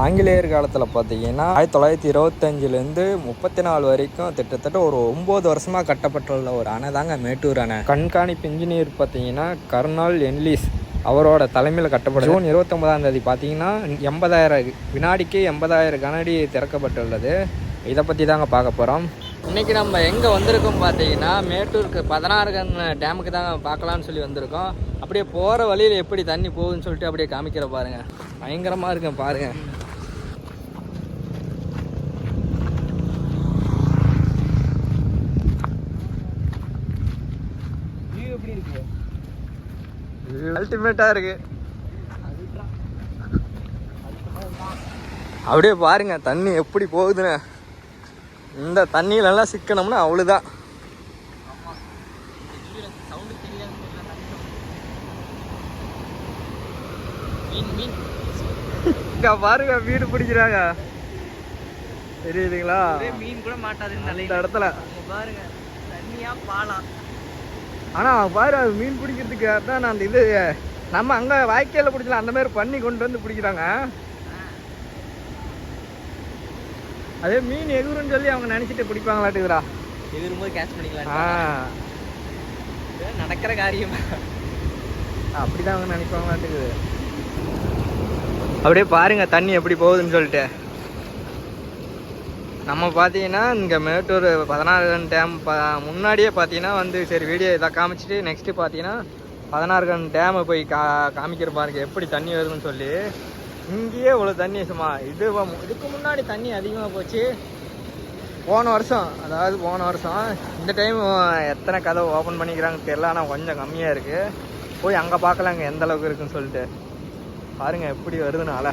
ஆங்கிலேயர் காலத்தில் பார்த்தீங்கன்னா ஆயிரத்தி தொள்ளாயிரத்தி இருபத்தஞ்சிலேருந்து முப்பத்தி நாலு வரைக்கும் கிட்டத்தட்ட ஒரு ஒம்பது வருஷமாக கட்டப்பட்டுள்ள ஒரு அணை தாங்க மேட்டூர் அணை. கண்காணிப்பு இன்ஜினியர் பார்த்தீங்கன்னா கர்னால் என்லிஸ் அவரோட தலைமையில் கட்டப்படும் ஜூன் இருபத்தொம்பதாம் தேதி பார்த்தீங்கன்னா எண்பதாயிரம் வினாடிக்கு எண்பதாயிரம் கனடி திறக்கப்பட்டுள்ளது. இதை பற்றி தாங்க பார்க்க போகிறோம் இன்றைக்கி நம்ம எங்கே வந்திருக்கோம் பார்த்தீங்கன்னா மேட்டூருக்கு பதினாறு கன் டேமுக்கு தாங்க பார்க்கலான்னு சொல்லி வந்திருக்கோம். அப்படியே போகிற வழியில் எப்படி தண்ணி போகுதுன்னு சொல்லிட்டு அப்படியே காமிக்கிற பாருங்கள் பயங்கரமாக இருக்கும் பாருங்கள் எப்படி இருக்கு அல்டிமேட்டாக இருக்கு. அப்படியே பாருங்க தண்ணி எப்படி போகுதுன்னு. இந்த தண்ணியிலலாம் சிக்கணும்னா அவ்வளோதான் இங்க பாருங்க வீடு பிடிக்கிறாங்க. தெரியுதுங்களா? மீன் கூட மாட்டாது இந்த இடத்துல. பாருங்க தண்ணியா பாலாம் ஆனா பாரு அது மீன் பிடிக்கிறதுக்கு தான் அந்த இது நம்ம அங்க வாய்க்கால பிடிச்சலாம் அந்த மாதிரி பண்ணி கொண்டு வந்து பிடிக்கிறாங்க. அதே மீன் எகுருன்னு சொல்லி அவங்க நினைச்சிட்டு பிடிப்பாங்களாட்டுக்குறா இது வரும்போது கேட்ச் பண்ணிக்கலாம் நடக்கிற காரியம். அப்படிதான் அவங்க நினைப்பாங்களாட்டுக்குது அப்படியே பாருங்க தண்ணி எப்படி போகுதுன்னு சொல்லிட்டு. நம்ம பார்த்தீங்கன்னா இங்கே மேட்டூர் பதினாறுகன் டேம் ப முன்னாடியே பார்த்தீங்கன்னா வந்து சரி வீடியோ இதை காமிச்சிட்டு நெக்ஸ்ட்டு பார்த்தீங்கன்னா பதினாறுகன் டேமை போய் கா காமிக்கிற பாருங்க எப்படி தண்ணி வருதுன்னு சொல்லி. இங்கேயே இவ்வளோ தண்ணி சும்மா இது இதுக்கு முன்னாடி தண்ணி அதிகமாக போச்சு. போன வருஷம் அதாவது போன வருஷம் இந்த டைம் எத்தனை கதவை ஓப்பன் பண்ணிக்கிறாங்கன்னு தெரில ஆனால் கொஞ்சம் கம்மியாக இருக்குது போய் அங்கே பார்க்கலாங்க எந்த அளவுக்கு இருக்குன்னு சொல்லிட்டு. பாருங்கள் எப்படி வருதுனால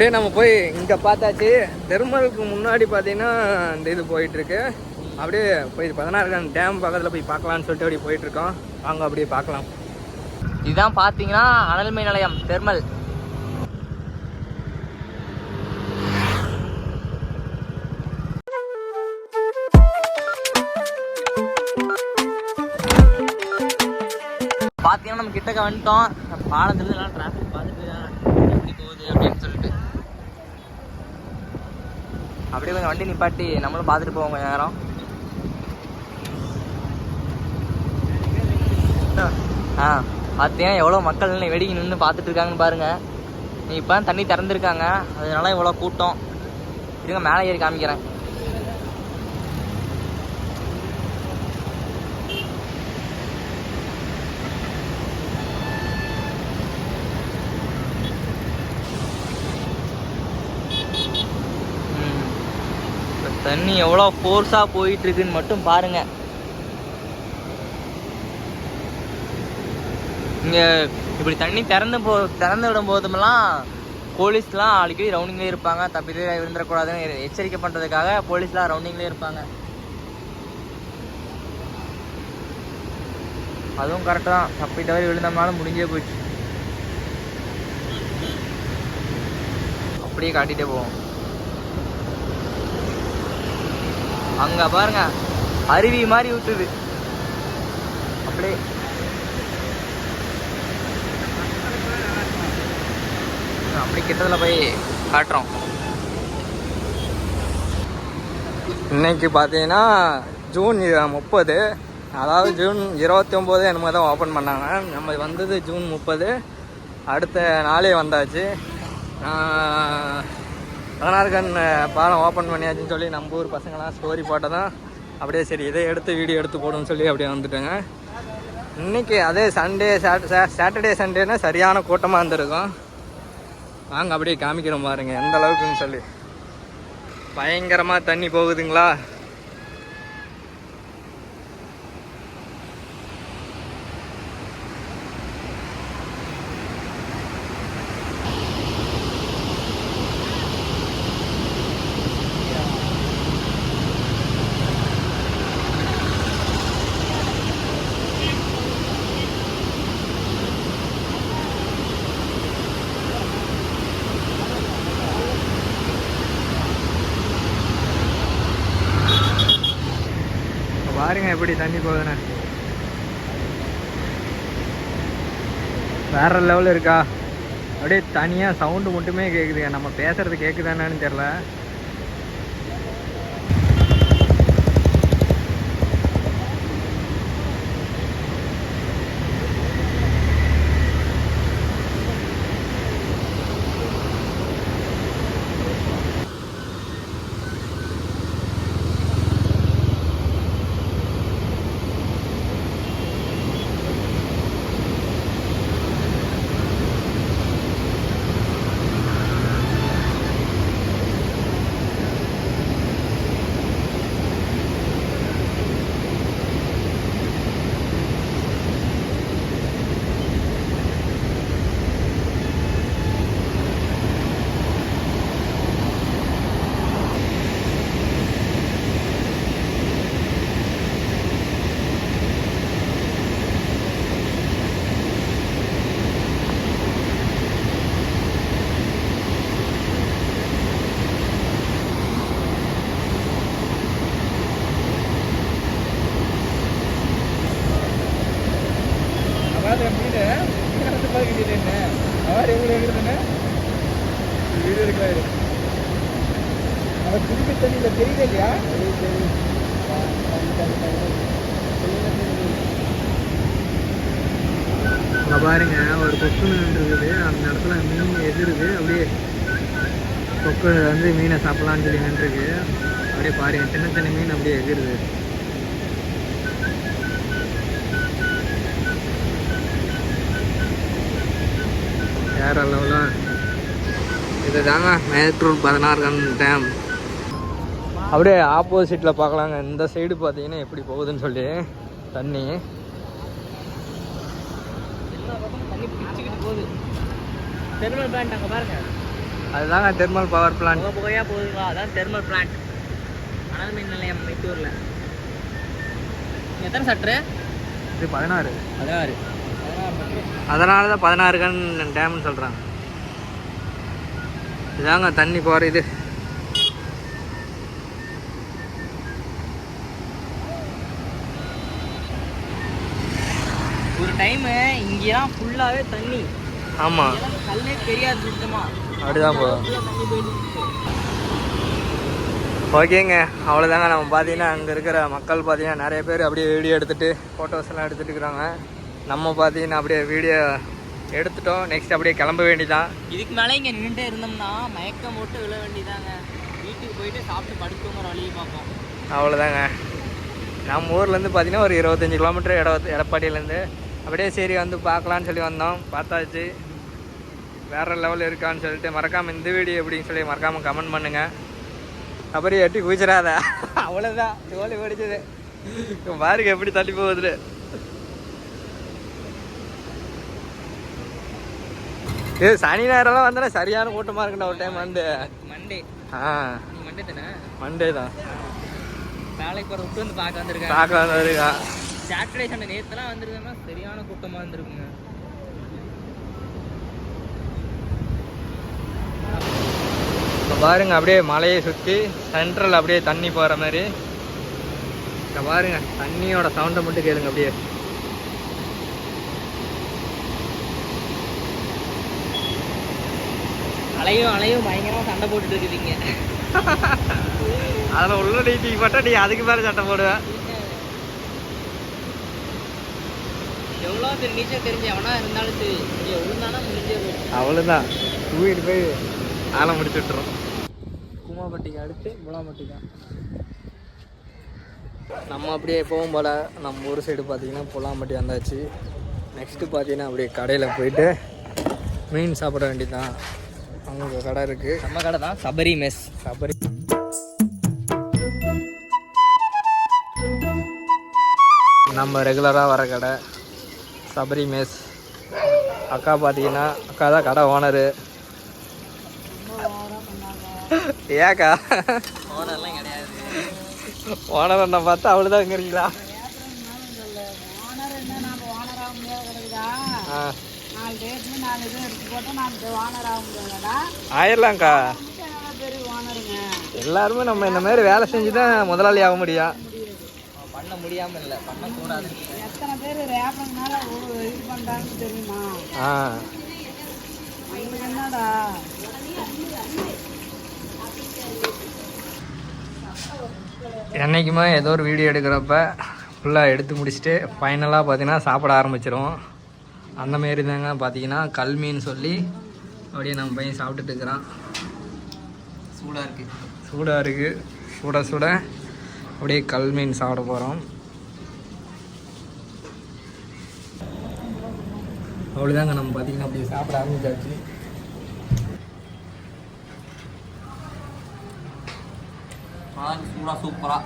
அப்படியே நம்ம போய் இங்கே பார்த்தாச்சு. தெருமலுக்கு முன்னாடி பார்த்தீங்கன்னா இந்த இது போயிட்டுருக்கு. அப்படியே போய் பதினாறு டேம் பக்கத்தில் போய் பார்க்கலான்னு சொல்லிட்டு அப்படியே போயிட்டுருக்கோம். வாங்க அப்படியே பார்க்கலாம். இதுதான் பார்த்தீங்கன்னா அனல்மை நிலையம் தெர்மல். பார்த்தீங்கன்னா நம்ம கிட்டக்க வந்துட்டோம். பாலத்துலேருந்து எல்லாம் டிராஃபிக் பார்த்துட்டு எப்படி போகுது அப்படின்னு சொல்லிட்டு. அப்படியே கொஞ்சம் வண்டி நிப்பாட்டி நம்மளும் பார்த்துட்டு போவோம் கொஞ்சம் நேரம். ஆ பார்த்தீங்கன்னா எவ்வளோ மக்கள் நின்னு வெடிக்கு நின்று பார்த்துட்டு இருக்காங்கன்னு பாருங்கள் நீ இப்போ தண்ணி திறந்துருக்காங்க. அதனால இவ்வளோ கூட்டம். இருங்க மேலே ஏறி காமிக்கிறேன். தண்ணி எவ்வளோ ஃபோர்ஸாக போயிட்டு இருக்குன்னு மட்டும் பாருங்க. இங்கே இப்படி தண்ணி திறந்து போ திறந்து விடும் போதுமெல்லாம் போலீஸ்லாம் அடிக்கடி ரவுண்டிங்லேயே இருப்பாங்க. தப்பிதே விழுந்துடக்கூடாதுன்னு எச்சரிக்கை பண்ணுறதுக்காக போலீஸ்லாம் ரவுண்டிங்லேயே இருப்பாங்க. அதுவும் கரெக்டாக தான். தப்பி தவறி விழுந்தோம்னாலும் முடிஞ்சே போச்சு. அப்படியே காட்டிகிட்டே போவோம். அங்கே பாருங்க அருவி மாதிரி ஊற்றுது அப்படியே. அப்படி கிட்டத்தில் போய் காட்டுறோம். இன்னைக்கு பார்த்தீங்கன்னா ஜூன் முப்பது. அதாவது ஜூன் இருபத்தி ஒம்பது என்னமோ தான் ஓப்பன் பண்ணாங்க. நம்ம வந்தது ஜூன் முப்பது. அடுத்த நாளே வந்தாச்சு. ஆஹ், பாலம் ஓப்பன் பண்ணியாச்சுன்னு சொல்லி நம்ம ஊர் பசங்களாம் ஸ்டோரி போட்டதான் அப்படியே சரி இதை எடுத்து வீடியோ எடுத்து போடுன்னு சொல்லி அப்படியே வந்துட்டேங்க. இன்னைக்கு அதே சண்டே சாட்டர்டே சண்டேனா சரியான கூட்டமாக இருந்திருக்கும். வாங்க அப்படியே காமிக்கிறோம் பாருங்கள் எந்த அளவுக்குன்னு சொல்லி. பயங்கரமாக தண்ணி போகுதுங்களா? பாருங்க எப்படி தண்ணி போகுதுன்னு. வேற லெவல் இருக்கா? அப்படியே தனியாக சவுண்டு மட்டுமே கேட்குதுங்க நம்ம பேசுறது கேட்குதானு தெரில அதாவது மீன் மீன் பார்க்கிட்டு என்ன அவர் எவ்வளோ எங்குதுன்னு வீடு இருக்காரு அவர் திருப்பி தண்ணியில் தெரியல இல்லையா? பாருங்க ஒரு கொக்கு மீன் இருக்குது. அந்த இடத்துல மீன் எதிருது. அப்படியே கொக்கு வந்து மீனை சாப்பிடலான்னு சொல்லி நின்றுருக்கு. அப்படியே பாருங்க சின்ன சின்ன மீன் அப்படியே எகிருது. வேற லெவலாக இது தாங்க பதினாறு டேம். அப்படியே ஆப்போசிட்டில் பார்க்கலாங்க இந்த சைடு பார்த்தீங்கன்னா எப்படி போகுதுன்னு சொல்லி தண்ணி. தண்ணி பிடிச்சிக்கிட்டு போகுது தெர்மல் பிளான்ட் அங்கே பாருங்க. அதுதாங்க தெர்மல் பவர் பிளான்ட் புகை புகையாக போகுதுங்களா அதான் தெர்மல் பிளான்ட் அனல் மின் நிலையம் மெத்தூரில் எத்தனை சட்ரு இது பதினாறு. பதினாறு. அதனால தான் பதினாறு கன் டேம்னு சொல்கிறாங்க இதாங்க தண்ணி போகிற இது. ஒரு டைமு இங்கெல்லாம் ஃபுல்லாகவே தண்ணி. ஆமாம் கல்லே தெரியாது சுத்தமா. அப்படிதான் போதும். ஓகேங்க. அவ்வளோதாங்க நம்ம பார்த்தீங்கன்னா அங்கே இருக்கிற மக்கள் பார்த்தீங்கன்னா நிறைய பேர் அப்படியே வீடியோ எடுத்துகிட்டு ஃபோட்டோஸ் எல்லாம் எடுத்துகிட்டு இருக்கிறாங்க. நம்ம பார்த்தீங்கன்னா அப்படியே வீடியோ எடுத்துட்டோம். நெக்ஸ்ட் அப்படியே கிளம்ப வேண்டியதான் இதுக்கு மேலே இங்கே நின்றுட்டே இருந்தோம்னா மயக்கம் போட்டு விழ வேண்டியதாங்க வீட்டுக்கு போயிட்டு சாப்பிட்டு படுத்துங்கிற வழியை பார்ப்போம். அவ்வளோதாங்க நம்ம ஊர்லேருந்து பார்த்தீங்கன்னா ஒரு இருபத்தஞ்சி கிலோமீட்டர் எட எடப்பாடியிலேருந்து அப்படியே சரி வந்து பார்க்கலான்னு சொல்லி வந்தோம். பார்த்தாச்சு. வேறு லெவல் இருக்கான்னு சொல்லிட்டு மறக்காமல் இந்த வீடியோ எப்படின்னு சொல்லி மறக்காமல் கமெண்ட் பண்ணுங்கள் அப்புறம் எட்டி குதிச்சிடாத அவ்வளோதான் தோலி படிச்சது பாருங்க எப்படி தள்ளி போகுது இது சனி நேரம்லாம் வந்தா சரியான கூட்டமாக இருக்குண்ணா ஒரு டைம் வந்து மண்டே ஆ. நீ மண்டே தானே? மண்டே தான். வேலைக்கு போகிற விட்டு வந்து பார்க்க வந்திருக்கேன். பார்க்க வந்திருக்கா? சாட்டர்டே சண்டே நேற்றுலாம் வந்திருக்கேன்னா சரியான கூட்டமாக இருந்திருக்குங்க இப்போ பாருங்க அப்படியே மலையை சுற்றி சென்ட்ரல் அப்படியே தண்ணி போகிற மாதிரி. இங்க பாருங்க தண்ணியோட சவுண்டை மட்டும் கேளுங்க அப்படியே. அலையும் அலையும் பயங்கரமாக சண்டை போட்டுட்டு இருக்குதுங்க அதில் உள்ள நீட்டி மட்டும் நீ அதுக்கு மேலே சட்டை போடுவேன் எவ்வளோ பேர் நீச்சல் தெரிஞ்சு எவனா இருந்தாலும் சரி விழுந்தானா முடிஞ்சே போச்சு. அவ்வளோதான் தூக்கிட்டு போய் ஆளை முடிச்சு விட்டுரும் குமாப்பட்டிக்கு அடுத்து முலாம்பட்டி தான் நம்ம அப்படியே போகும் போல் நம்ம ஊர் சைடு பார்த்தீங்கன்னா புலாம்பட்டி வந்தாச்சு. நெக்ஸ்ட்டு பார்த்தீங்கன்னா அப்படியே கடையில் போயிட்டு மீன் சாப்பிட வேண்டியதுதான். அங்கே கடை இருக்குது நம்ம கடை தான் சபரி மெஸ் சபரி. நம்ம ரெகுலராக வர கடை சபரி மெஸ் அக்கா பார்த்தீங்கன்னா அக்கா தான் கடை ஓனரு ஏக்கா? ஓனர்லாம் கிடையாது. ஓனர் அண்ணா பார்த்தா அவ்வளோதான் இருக்கிறீங்களா ஓனர் என்ன நாம ஓனர் ஆக முடியாது கிடைக்குதா ஆ நாலு ரேட்ல நாலு இது எடுத்து போட்டு நாம ஓனர் ஆக முடியாதா ஆயிடலாம்க்கா நல்ல பெரிய ஓனருங்க எல்லாருமே நம்ம இந்த மாதிரி வேலை செஞ்சு தான் முதலாளி ஆக முடியும். பண்ண முடியாம இல்ல பண்ணக்கூடாதுன்னு. எத்தனை பேர் ரேப்பங்கனால இது பண்றாங்கன்னு தெரியுமா? ஆ. என்னடா? என்னைக்குமே ஏதோ ஒரு வீடியோ எடுக்கிறப்ப ஃபுல்லாக எடுத்து முடிச்சுட்டு ஃபைனலாக பார்த்தீங்கன்னா சாப்பிட ஆரம்பிச்சிரும் அந்த மாரி தாங்க பார்த்தீங்கன்னா கல்மீன் சொல்லி அப்படியே நம்ம பையன் சாப்பிட்டுட்டு இருக்கிறான். சூடா இருக்கு. சூடாக இருக்குது சுட சுட அப்படியே கல்மீன் சாப்பிட போகிறோம் அவ்வளோதாங்க நம்ம பார்த்தீங்கன்னா அப்படியே சாப்பிட ஆரம்பிச்சாச்சு. சூடா சூப்பரா.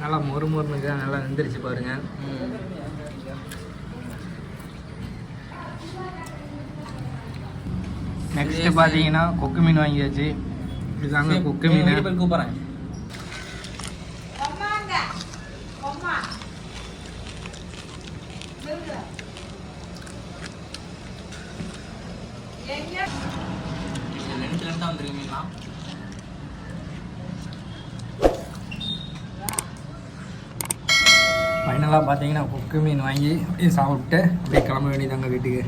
நல்லா மொறு மொறுனுங்க நல்லா வெந்துருச்சு பாருங்க. நெக்ஸ்ட் பார்த்தீங்கன்னா கொக்கு மீன் வாங்கியாச்சு. இதுதாங்க கொக்கு மீன். கூப்பிடுறேன். ஃபைனலாக பார்த்தீங்கன்னா கொக்கு மீன் வாங்கி அப்படியே சாப்பிட்டு அப்படியே கிளம்ப வேண்டியதாங்க வீட்டுக்கு.